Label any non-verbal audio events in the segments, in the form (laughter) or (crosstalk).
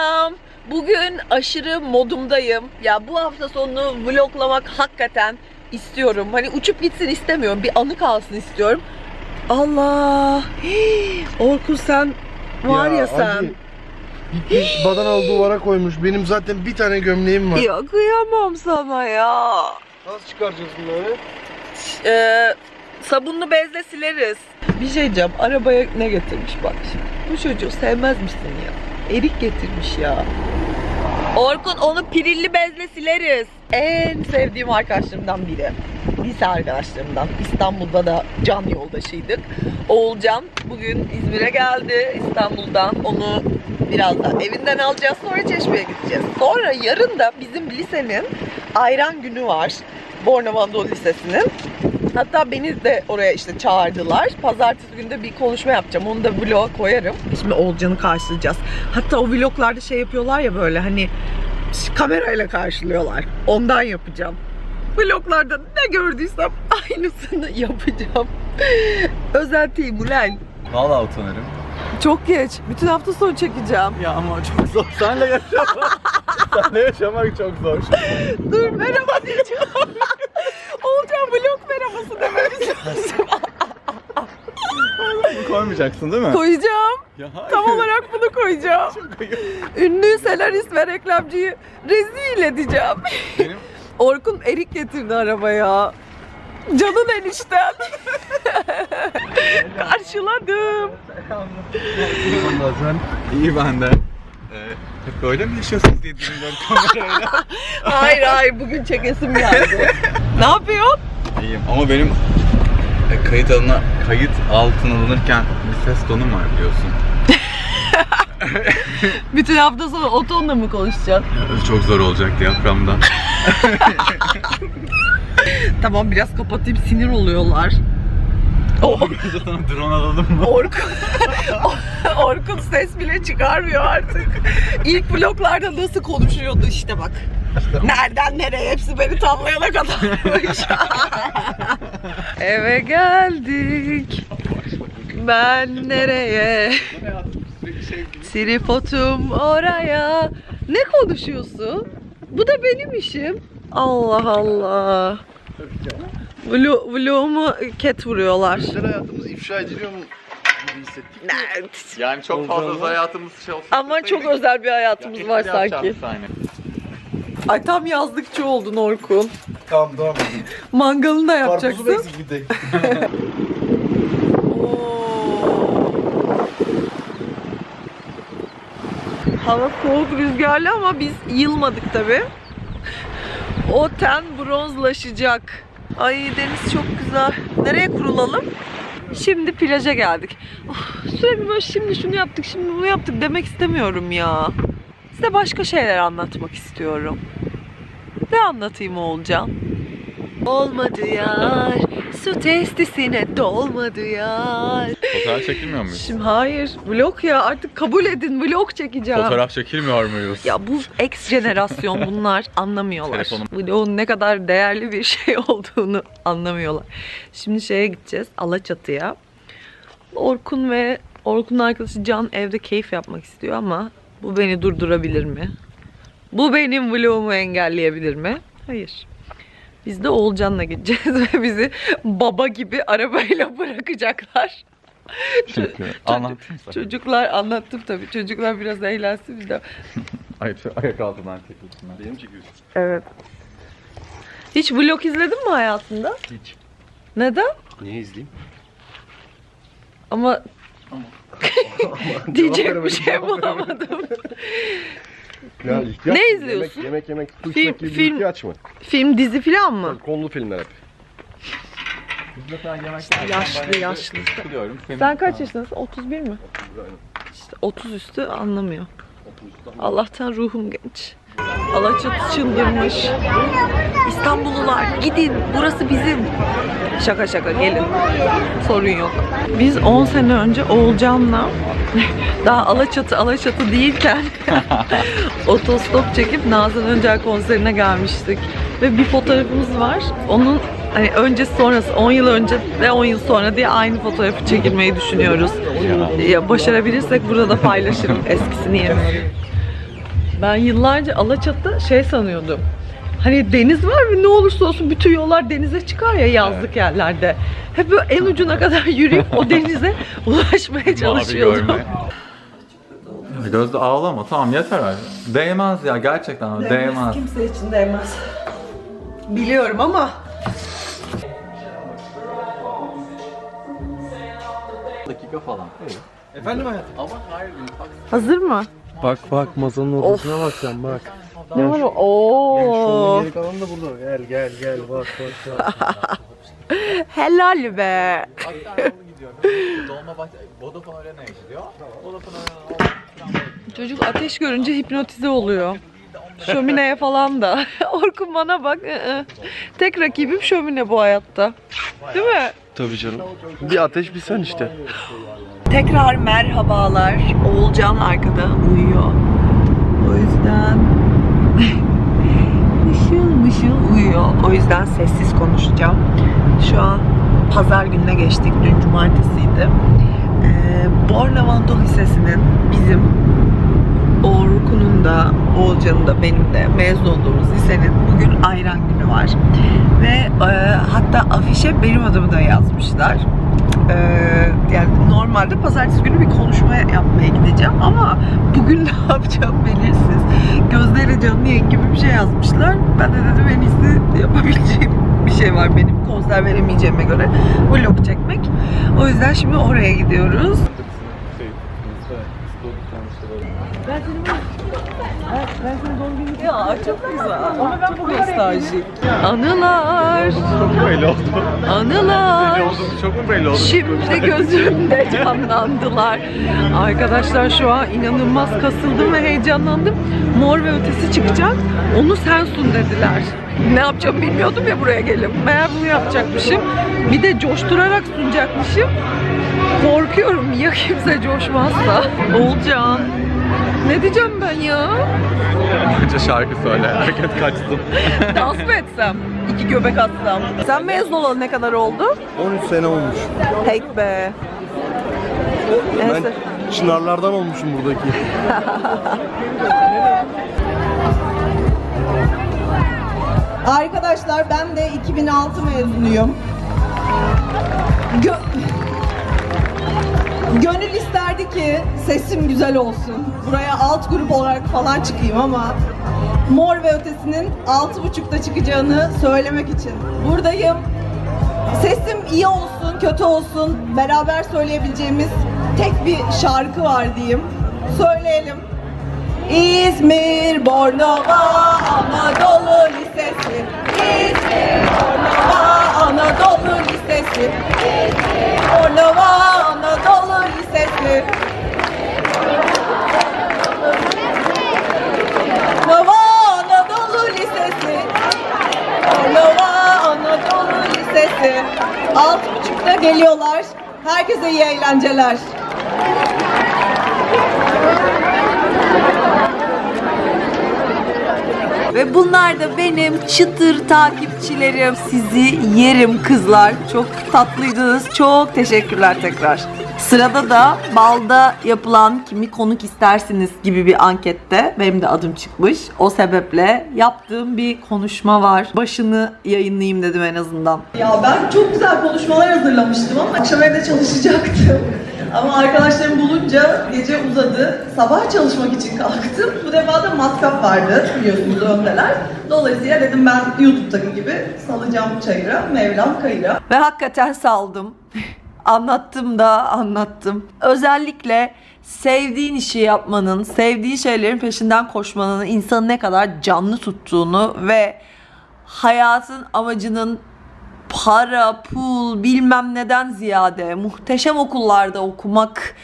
Selam. Bugün aşırı modumdayım. Ya bu hafta sonunu vloglamak hakikaten istiyorum. Hani uçup gitsin istemiyorum. Bir anı kalsın istiyorum. Allah. Hii, Orkun sen var ya, sen. Hadi. Gitmiş badanalı duvara koymuş. Benim zaten bir tane gömleğim var. Ya kıyamam sana ya. Nasıl çıkaracağız bunları? Ee, sabunlu bezle sileriz. Bir şey diyeceğim. Arabaya ne getirmiş bak şimdi. Bu çocuğu sevmez misin ya? Erik getirmiş ya. Orkun onu pirilli bezle sileriz. En sevdiğim arkadaşlarımdan biri. Lise arkadaşlarımdan. İstanbul'da da can yoldaşıydık. Oğulcan bugün İzmir'e geldi İstanbul'dan. Onu biraz da evinden alacağız. Sonra Çeşme'ye gideceğiz. Sonra yarın da bizim lisenin ayran günü var. Bornova Anadolu Lisesi'nin. Hatta beni de oraya işte çağırdılar. Pazartesi günde bir konuşma yapacağım. Onu da vlog koyarım. Şimdi Oğulcan'ı karşılayacağız. Hatta o vloglarda şey yapıyorlar ya böyle hani kamerayla karşılıyorlar. Ondan yapacağım. Vloglarda ne gördüysem aynısını (laughs) yapacağım. Özentiyim ulan. Vallahi utanırım. Çok geç. Bütün hafta sonu çekeceğim. Ya ama çok zor. Senle yaşamak. (laughs) Senle yaşamak çok zor. Dur merhaba diyeceğim. (laughs) Oğulcan vlog merhabası dememiz lazım. Bunu koymayacaksın değil mi? Koyacağım. ya hayır. Tam olarak bunu koyacağım. Çok ayıp. Ünlü senarist ve reklamcıyı rezil edeceğim. Benim Orkun erik getirdi arabaya. Canın enişten. Karşıladım. Bazen iyi ben de. Ee, hep böyle mi yaşıyorsunuz diye düşünüyorum kamerayla. Hayır hayır bugün çekesim geldi. Ne yapıyorsun? İyiyim ama benim e, kayıt alına, kayıt altına alınırken bir ses tonum var biliyorsun. (laughs) Bütün hafta sonu o tonla mı konuşacaksın? Çok zor olacak diyaframda. (laughs) Tamam biraz kapatayım sinir oluyorlar. (laughs) O, Biz de sana drone alalım mı? Orkun, Orkun ses bile çıkarmıyor artık. İlk vloglarda nasıl konuşuyordu işte bak. Nereden nereye hepsi beni tavlayana kadarmış. (laughs) Eve geldik. Ben nereye? Tripotum oraya. Ne konuşuyorsun? Bu da benim işim. Allah Allah. Vlo, vlogumu ket vuruyorlar. özel hayatımız ifşa ediliyor mu gibi hissettik. Ne? Yani çok fazla hayatımız şey olsun. Ama çok özel bir hayatımız var sanki. Ay tam yazlıkçı oldun Orkun. Tamam tamam. Mangalını da yapacaksın. da eksik bir tek. Hava soğuk rüzgarlı ama biz yılmadık tabi. O ten bronzlaşacak. Ay deniz çok güzel. Nereye kurulalım? Şimdi plaja geldik. Of, sürekli böyle şimdi şunu yaptık, şimdi bunu yaptık demek istemiyorum ya. Size başka şeyler anlatmak istiyorum. Ne anlatayım Oğulcan? Olmadı yar, su testisine dolmadı yar. Fotoğraf çekilmiyor muyuz? Şimdi hayır, vlog ya artık kabul edin vlog çekeceğim. Fotoğraf çekilmiyor muyuz? Ya bu ex jenerasyon (laughs) bunlar anlamıyorlar. Telefonum. Vlogun ne kadar değerli bir şey olduğunu anlamıyorlar. Şimdi şeye gideceğiz Alaçatı'ya. Orkun ve Orkun'un arkadaşı Can evde keyif yapmak istiyor ama bu beni durdurabilir mi? Bu benim vlogumu engelleyebilir mi? Hayır. Biz de Oğulcan'la gideceğiz (laughs) ve bizi baba gibi arabayla (laughs) bırakacaklar. Çünkü anlattın sen. Çocuklar anlattım tabii. Çocuklar biraz eğlensin biz de. (laughs) Ay, ayak altından çekilsin. Benim çekiyorsun. Evet. Hiç vlog izledin mi hayatında? Hiç. Neden? Niye izleyeyim? Ama (laughs) diyecek bir şey bulamadım. Ya ihtiyaç Ne mı? izliyorsun? Yemek yemek, yemek su Film- içmek gibi bir film- ihtiyaç mı? Film, dizi falan mı? Konulu filmler hep. Yaşlı, yaşlı. Sen kaç yaşındasın? 31 mi? İşte 30 üstü anlamıyor. Allah'tan ruhum genç. Alaçatı çıldırmış. İstanbullular gidin burası bizim. Şaka şaka gelin. Sorun yok. Biz 10 sene önce Oğulcan'la (laughs) daha Alaçatı Alaçatı değilken (laughs) otostop çekip Nazan Öncel konserine gelmiştik. Ve bir fotoğrafımız var. Onun hani öncesi sonrası 10 yıl önce ve 10 yıl sonra diye aynı fotoğrafı çekilmeyi düşünüyoruz. Ya başarabilirsek burada da paylaşırım eskisini yerine. Ben yıllarca Alaçatı şey sanıyordum. Hani deniz var ve ne olursa olsun bütün yollar denize çıkar ya yazlık yerlerde. Hep böyle en ucuna kadar yürüyüp o (laughs) denize ulaşmaya çalışıyordum. Gözde ağlama tamam yeter abi. Değmez ya gerçekten değmez. Kimse için değmez. Biliyorum ama dakika falan. Efendim hayatım? Ama hayır hazır mı? Bak bak masanın ortasına bak sen bak. Ne var o? Oo. geri kalanı da burada. Gel gel gel bak bak bak. (laughs) Helal be. Hatta yolu gidiyor. (laughs) Dolmabahçe, Vodafone Arena yaşıyor. Vodafone Arena Çocuk ateş görünce hipnotize oluyor. Şömineye falan da. (laughs) Orkun bana bak. Tek rakibim şömine bu hayatta. Değil mi? Tabii canım. Bir ateş bir sen işte. Tekrar merhabalar. Oğulcan arkada uyuyor. O yüzden (laughs) mışıl mışıl uyuyor. O yüzden sessiz konuşacağım. Şu an pazar gününe geçtik. Dün cumartesiydi. Ee, Bornova Anadolu Lisesi'nin bizim Orkun'un da, Oğulcan'ın da benim de mezun olduğumuz lisenin bugün ayran günü var. Ve e, hatta afişe benim adımı da yazmışlar. E, yani normalde pazartesi günü bir konuşma yapmaya gideceğim ama bugün (laughs) ne yapacağım belirsiz. Gözleri canlı yayın gibi bir şey yazmışlar. Ben de dedim en iyisi yapabileceğim bir şey var benim konser veremeyeceğime göre. Vlog çekmek. O yüzden şimdi oraya gidiyoruz. Ben seni ben seni doğum günü Ya çok güzel. Ama ben bu nostaljik. Anılar. Çok belli oldu. Anılar. Çok mu belli oldu? Şimdi gözümde canlandılar. Arkadaşlar şu an inanılmaz kasıldım ve heyecanlandım. Mor ve ötesi çıkacak. Onu sen sun dediler. Ne yapacağım bilmiyordum ya buraya gelip. Meğer bunu yapacakmışım. Bir de coşturarak sunacakmışım. Korkuyorum ya kimse coşmazsa. Olcan. Ne diyeceğim ben ya? Önce şarkı söyle. (laughs) Hareket kaçtım. (laughs) Dans mı etsem? İki göbek atsam. Sen mezun olalı ne kadar oldu? 13 sene olmuş. Tek be. Ben Neyse. çınarlardan olmuşum buradaki. (laughs) Arkadaşlar ben de 2006 mezunuyum. Gö- Gönül isterdi ki sesim güzel olsun. Buraya alt grup olarak falan çıkayım ama Mor ve Ötesi'nin 6.30'da çıkacağını söylemek için buradayım. Sesim iyi olsun, kötü olsun beraber söyleyebileceğimiz tek bir şarkı var diyeyim. Söyleyelim. İzmir, Bornova, Anadolu Lisesi. İzmir, Bornova, Anadolu Lisesi. İzmir, Bornova, Anadolu Herkese iyi eğlenceler. Ve bunlar da benim çıtır takipçilerim. Sizi yerim kızlar. Çok tatlıydınız. Çok teşekkürler tekrar. Sırada da balda yapılan kimi konuk istersiniz gibi bir ankette benim de adım çıkmış. O sebeple yaptığım bir konuşma var. Başını yayınlayayım dedim en azından. Ya ben çok güzel konuşmalar hazırlamıştım ama akşam evde çalışacaktım. Ama arkadaşlarım bulunca gece uzadı. Sabah çalışmak için kalktım. Bu defa da matkap vardı biliyorsunuz öndeler. Dolayısıyla dedim ben YouTube'daki gibi salacağım çayıra, Mevlam kayıra. Ve hakikaten saldım. (laughs) Anlattım da anlattım. Özellikle sevdiğin işi yapmanın, sevdiğin şeylerin peşinden koşmanın insanı ne kadar canlı tuttuğunu ve hayatın amacının para, pul, bilmem neden ziyade muhteşem okullarda okumak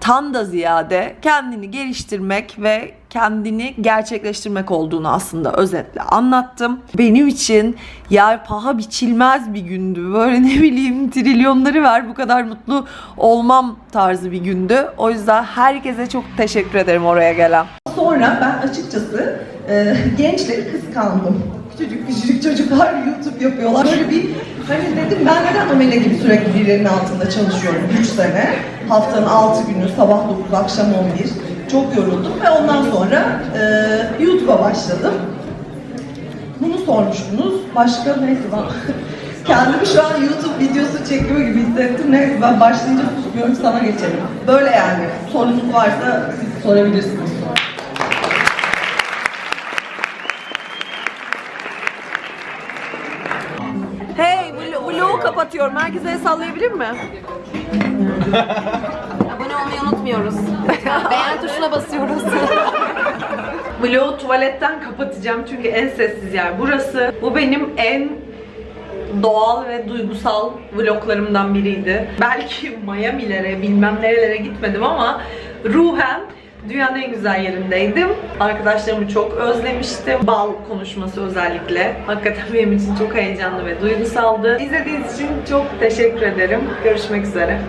tan da ziyade kendini geliştirmek ve kendini gerçekleştirmek olduğunu aslında özetle anlattım. Benim için yer paha biçilmez bir gündü. Böyle ne bileyim trilyonları ver bu kadar mutlu olmam tarzı bir gündü. O yüzden herkese çok teşekkür ederim oraya gelen. Sonra ben açıkçası e, gençleri kıskandım. Küçücük küçücük çocuklar YouTube yapıyorlar. Böyle bir hani dedim ben neden amele gibi sürekli birilerinin altında çalışıyorum 3 sene. Haftanın 6 günü sabah 9 akşam 11. Çok yoruldum ve ondan sonra e, YouTube'a başladım. Bunu sormuştunuz. Başka neyse ben (laughs) kendimi şu an YouTube videosu çekiyor gibi hissettim. Neyse ben başlayınca susmuyorum sana geçelim. Böyle yani. Sorunuz varsa siz sorabilirsiniz. Hey, vlogu kapatıyorum. Herkese sallayabilir mi? (laughs) Abone olmayı unutmuyoruz. Beğen tuşuna basıyoruz. (laughs) Vlogu tuvaletten kapatacağım çünkü en sessiz yer burası. Bu benim en doğal ve duygusal vloglarımdan biriydi. Belki Miami'lere, bilmem nerelere gitmedim ama ruhen dünyanın en güzel yerindeydim. Arkadaşlarımı çok özlemiştim. Bal konuşması özellikle. Hakikaten (laughs) benim için çok heyecanlı ve duygusaldı. İzlediğiniz için çok teşekkür ederim. Görüşmek üzere.